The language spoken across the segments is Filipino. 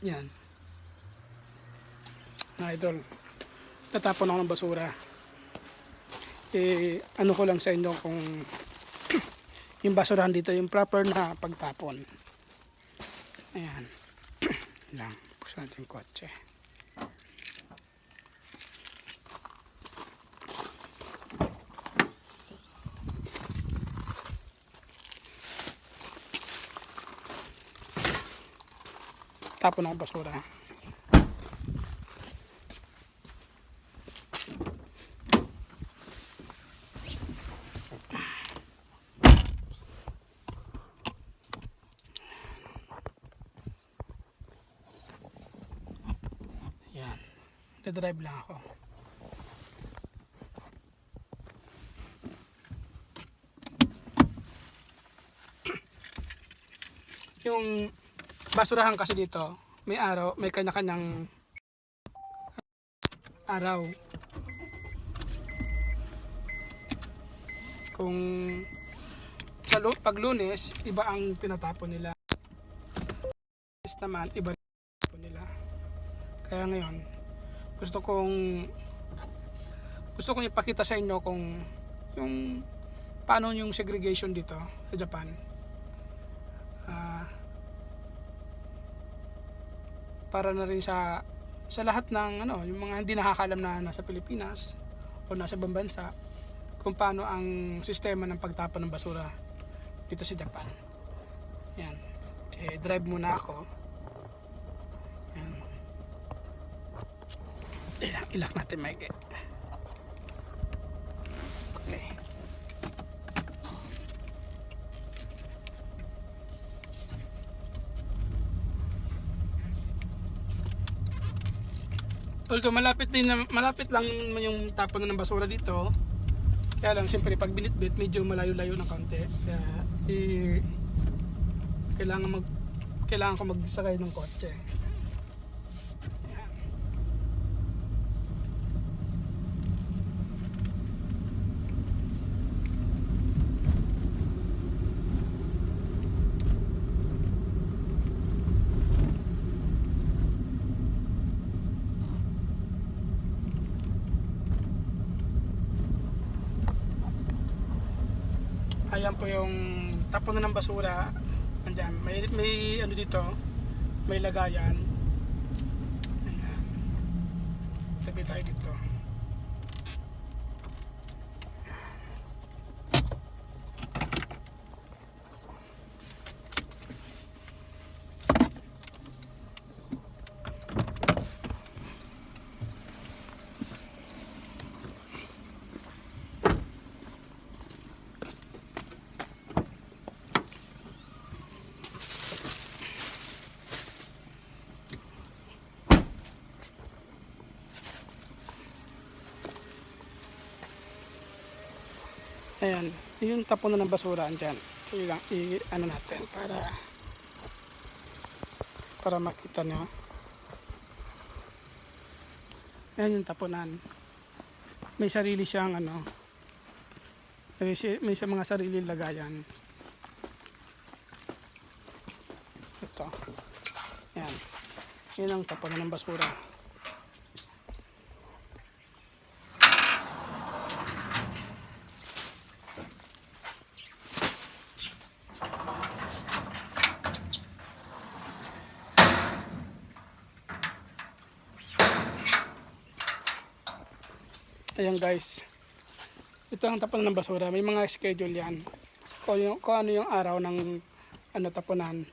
Yan. Mga idol. Tatapon ako ng basura. Eh, ano ko lang sa inyo kung yung basurahan dito, yung proper na pagtapon. Ayan. lang. Buksan natin yung kotse. Tapon ng basura. Yan. Nadrive lang ako. Yung basurahan kasi dito, may araw, may kanya-kanyang araw. Kung sa pag lunes, iba ang tinatapon nila. Lunes naman, iba rin nila. Kaya ngayon, gusto kong gusto kong ipakita sa inyo kung yung paano yung segregation dito sa Japan. Ah, para na rin sa sa lahat ng ano, yung mga hindi nakakaalam na nasa Pilipinas o nasa bansa kung paano ang sistema ng pagtapon ng basura dito sa Japan. Yan. Eh, drive muna ako. Yan. Ilak, ilak natin Mike. Okay. Although malapit din na, malapit lang yung tapon ng basura dito. Kaya lang siyempre pag binitbit medyo malayo-layo ng konti. Kaya eh, kailangan mag kailangan ko magsakay ng kotse. Ayan. Ayan po yung tapon na ng basura. Andyan, may, may ano dito, may lagayan. Ayan. Tabi tayo dito. Ayan, yung tapon na ng basura andyan. Ilang, i, ano natin para para makita nyo. Ayan yung tapunan. May sarili siyang ano, may, may sa mga sarili lagayan. Ito. Ayan. Yan ang tapunan ng basura. Ayan guys. Ito ang tapon ng basura. May mga schedule yan. Kung, yung, kung ano yung araw ng ano tapunan.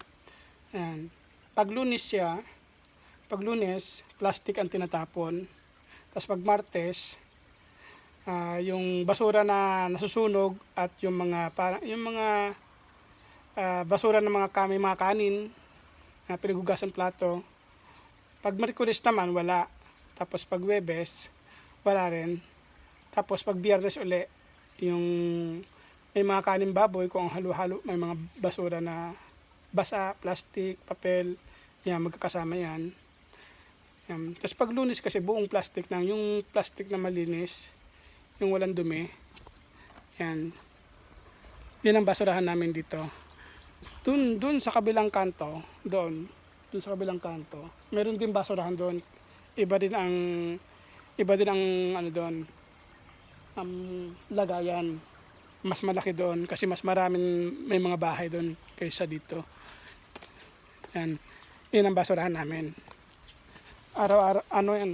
Ayan. Pag lunes siya, pag lunes, plastic ang tinatapon. Tapos pag martes, ah, yung basura na nasusunog at yung mga para, yung mga ah, basura ng mga kami mga kanin na pinaghugasan plato. Pag Merkulis naman wala. Tapos pag Webes, wala rin. Tapos pag biyernes uli, yung may mga kanin baboy kung halo-halo, may mga basura na basa, plastic, papel, yan, magkakasama yan. yan. Tapos pag lunes kasi buong plastic lang, yung plastic na malinis, yung walang dumi, yan. Yan ang basurahan namin dito. Dun, dun sa kabilang kanto, doon, dun sa kabilang kanto. Meron din basurahan doon. Iba din ang iba din ang ano doon ang lagayan. Mas malaki doon kasi mas maraming may mga bahay doon kaysa dito. Yan. Yan ang basurahan namin. Araw-araw ano yan.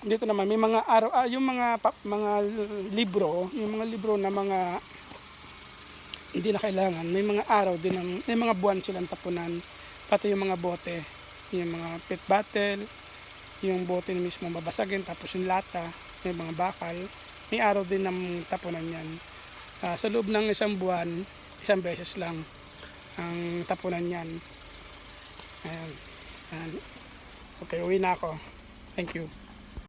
Dito naman may mga araw ah, yung mga pa- mga libro, yung mga libro na mga hindi na kailangan. May mga araw din, ng, may mga buwan silang tapunan. Pati yung mga bote, yung mga pet bottle, yung bote mismo babasagin, tapos yung lata, may mga bakal. May araw din ng tapunan yan. Ah, sa loob ng isang buwan, isang beses lang ang tapunan yan. Ayan. Ayan. Okay, uwi na ako. Thank you.